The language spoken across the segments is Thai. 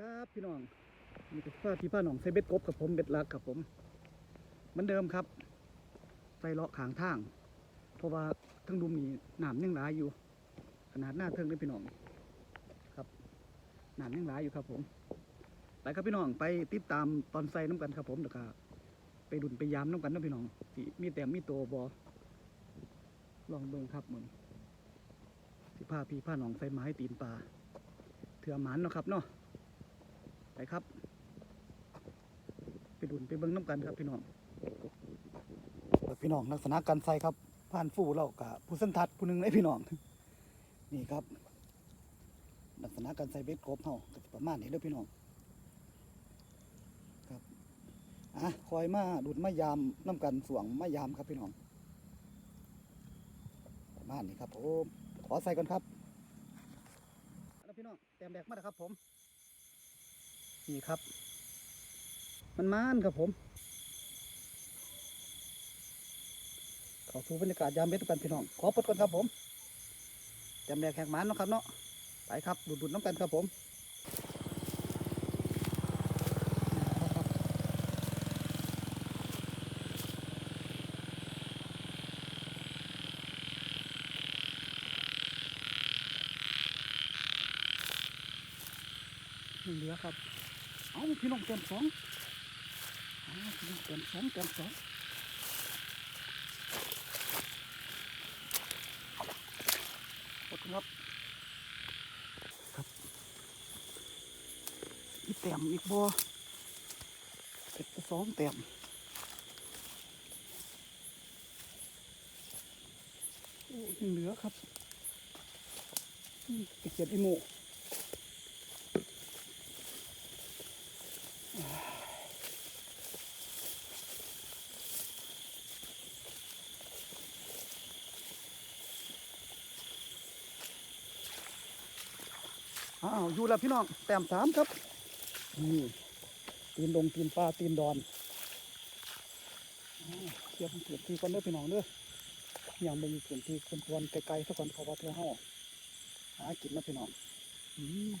ครับพี่น้องนี่คือผ้าที่ผ้าหนองใส่เบ็ดกบกับผมเบ็ดลักกับผมเหมือนเดิมครับใส่เลาะขางทาง เพราะว่าทั้งดุมนี่น้ำยังหลายอยู่ ขนาดหน้าเทิงเลยพี่น้องครับหน้ำยังหลายอยู่ครับผมไปครับพี่น้องไปติดตามตอนใส่น้ำกันครับผมเดี๋ยวก็ไปดุนไปยามน้ำกันนะพี่น้องสิมีแต้มมีตัวบอลองเบิ่งครับมึงสิผ้าพี่ผ้าหนองใส่ไม้ตีนปลาเถื่อหมันเนาะครับเนาะ ไปครับ ไปดุนไปเบิ้งน้ำกันครับพี่น้องพี่น้องลักษณะการใส่ครับผ่านฟูเรากับผู้สันทัดผู้หนึ่งเลยพี่น้องนี่ครับ ลักษณะการใส่เบ็ดกบเฮาก็สิประมาณนี้เด้อพี่น้องครับอะคอยมาดุนมายามน้ำกันสวงมายามครับพี่น้องประมาณนี้ครับผมขอใส่ก่อนครับแล้วพี่น้องเตรียมแดกมาแล้วครับผม นี่ครับ มันมานครับผมขอสู่บรรยากาศยามเบ็ดกันพี่น้อง ขอปดก่อนครับผมจำแนกแขกหมันนะครับเนาะ ไปครับดูดๆน้ำกันครับผมเหลือครับ เอาพี่น้องเต็มสองเอาพี่น้องเต็มสองเต็มสองกดครับครับอีกแต้มอีกบ่เก็บไปสองแต้มโอ้ยเหลือครับอืมไปเก็บอีโม อ้าวอยู่แล้วพี่น้องแต้มสามครับนี่ตีนลงตีนปลาตีนดอนเทียบเปลี่ยนทีก่อนเด้อพี่น้องเด้อย่างมึงเปลี่ยนทีคนควรไกลๆสักก่อนเพราว่าเธอห่อหากินนะพี่น้องอืม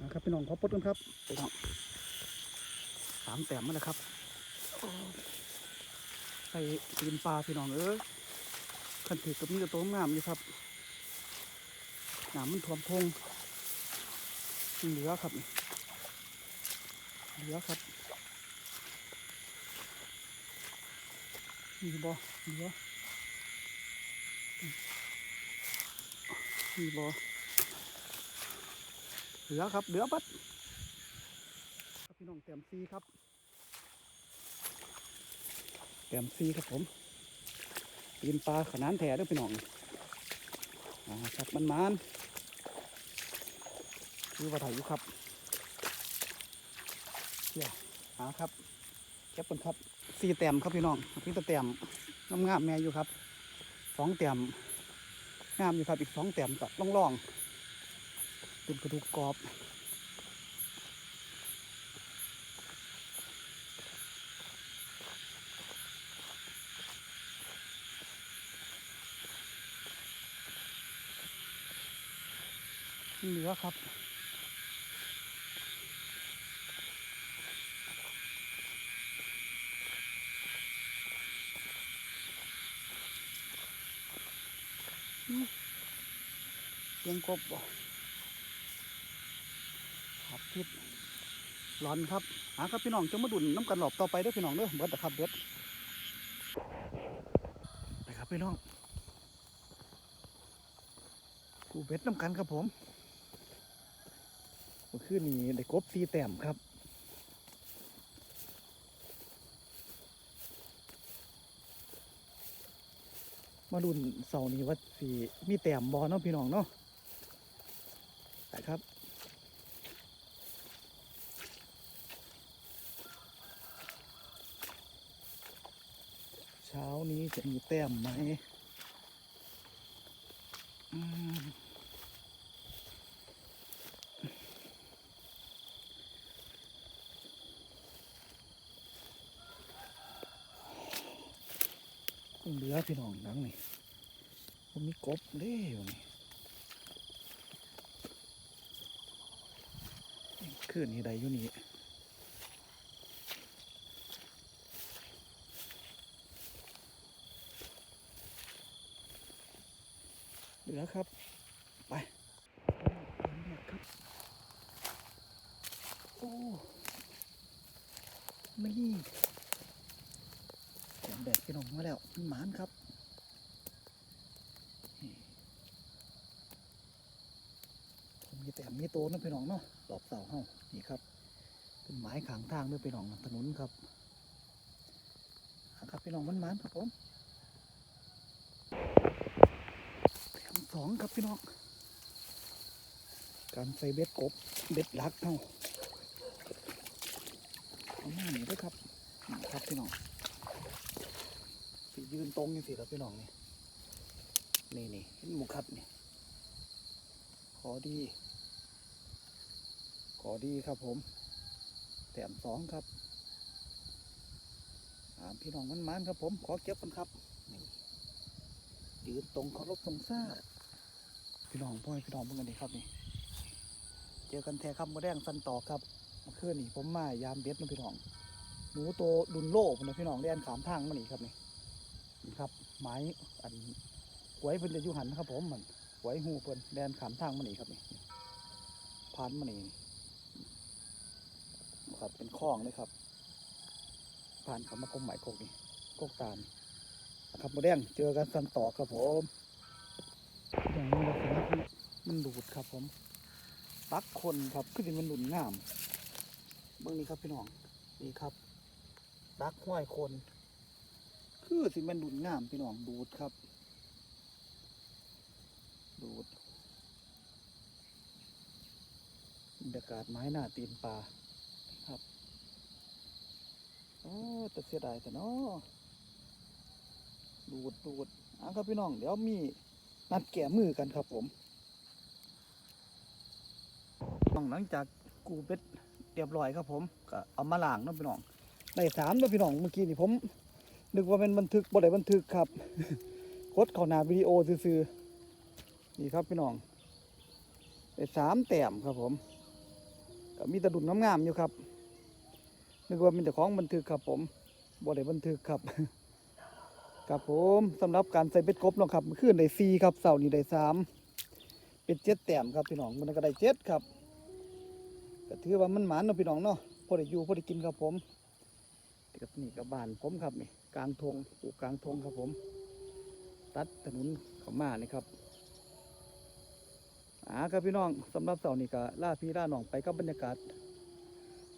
นะครับพี่น้องขอปดกันครับพี่น้องสามแต้มมาแล้วครับโอ้ใส่ตีนปลาพี่น้องเอ้ย ขันถือกับมีแต่ตัวงามอยู่ครับหน้ำมันท่วมพงเหลือครับเหลือครับมีบ่เหลือมีบ่เหลือครับเหลือบัดครับพี่น้องเต็มซีครับเต็มซีครับผม ปีนปลาขนานแท้เด้วยพี่น้องอ่าครับมันมันคือว่าถ่ายอยู่ครับเดี๋ยหาครับแคปเปิลครับสี่แต้มครับพี่น้องพี่ตะแต้มงามงามแม่อยู่ครับสองแต้มงามอยู่ครับอีกสองแต้มกับล่องล่องๆเป็นกระดูกกรอบ เหลือครับ เสียงกบบ่ครับพิษร้อนครับ หาครับพี่น้องจะมาดุนน้ำกันหลอบต่อไปด้อพี่น้องเด้อเบิดนะครับเบิดไปครับพี่น้องกูเบ็ดน้ำกันครับผม มื่อคืนนี้ได้กบตีแต้มครับมาดุนเสาร์นี้ว่าสีมีแต้มบอเนาะพี่น้องเนาะไปครับเช้านี้จะมีแต้มไหมอืม ลือพี่น้องหนังนี่ผมมีกบเด้อยู่นี่ขึ้นนี่ใดอยู่นี่เหลือครับ ไปอันแรกครับ โอ้นี่แสงแดดพี่น้องมาแล้วมัน หมานครับผมมีแต่มีโตนะพี่น้องเนาะดอกเสาเฮานี่ครับ เป็นไม้ขางทางด้วยพี่น้องถนนครับครับพี่น้องมันหมานครับผมแถมสองครับพี่น้องการใส่เบ็ดกบเบ็ดลักเฮาเอาหน้าหนีด้วยครับครับพี่น้อง สิยืนตรงนี่สิครับพี่น้องนี่นี่นี่เห็นหมูครับนี่ขอดี ขอดีครับผมแถมสองครับถามพี่น้องมันมันครับผม ขอเก็บกันครับนี่ยืนตรงเคารพทรงซ่าพี่น้องพ่อพี่น้องเพื่อนดีครับนี่เจอกันแท้ครับมาแดงสันต่อครับเมื่อคืนนี่ผมมายามเบ็ดนะพี่น้องหนูโตดุนโลกนะพี่น้องเล่นขามทางมานี่ครับนี่ ครับไม้อันหวยเพิ่นจะอยู่หันนะครับ ผมมันหวยหูเพิ่นแดนขามทางมานี่ครับนี่ผ่านมานี่ครับเป็นคลองเลยครับผ่านเขามากรมหมายโคกนี่โคกตาลนะครับโมาแดงเจอกันสันต่อครับผมอย่างนี้ลักษณะมันดูดครับผมตักคนครับคือสิมันหนุนงามเบื้องนี้ครับพี่น้องนี่ครับตักห้อยคน คือสิมันหนุนงามพี่น้องดูดครับ ดูดบรรยากาศไม้หน้าตีนปลาครับโอ้แต่เสียดายแต่เนาะดูดดูดอะครับพี่น้อง เดี๋ยวมีนัดแก่มือกันครับผมหลังจากกูเป็ดเรียบร้อยครับผมก็เอามาล้างนะพี่น้องได้สามนะพี่น้องเมื่อกี้นี่ผม นึกว่าเป็นบันทึกบ่ได้บันทึกครับกดเข้าหน้าวิดีโอซื่อๆนี่ครับพี่น้องได้สามแต้มครับผมก็มีตะดุนงามๆอยู่ครับนึกว่าเป็นแต่ของบันทึกครับ ผมบ่ได้บันทึกครับครับผมสำหรับการใส่เบ็ดกบนะครับเมื่อคืนได้สี่ครับเสาร์นี้ได้สามเป็นเจ็ดแต้มครับพี่น้องมันก็ได้เจ็ดครับก็ถือว่ามันหมานเนาะพี่น้องเนาะพอได้อยู่พอได้กินครับผม กับนี่กับบ้านผมครับนี่กลางทงปลูกกลางทงครับผม ตัดถนนเขามานี่ครับอ่าครับพี่น้องสำหรับเสาร์นี้ก็ล่าพี่ล่าหนองไปกับบรรยากาศ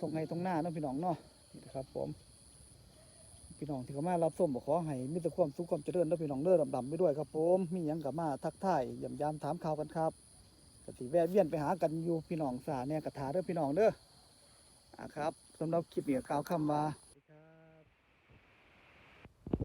ตรงไงตรงหน้าเนาะพี่น้องเนาะนี่นะครับ ผม พี่น้องที่เขามารับส้มบอกขอให้มีแต่ความสุขความเจริญและพี่น้องเด้อดำๆไปด้วยครับผมมีหยังกับมาทักทายยำยามถามข่าวกันครับกสิแวะเวียนไปหากันอยู่พี่น้องสาเนี่ยกระถาเด้อพี่น้องเด้ออะครับสำหรับคลิปนี้กล่าวคำว่า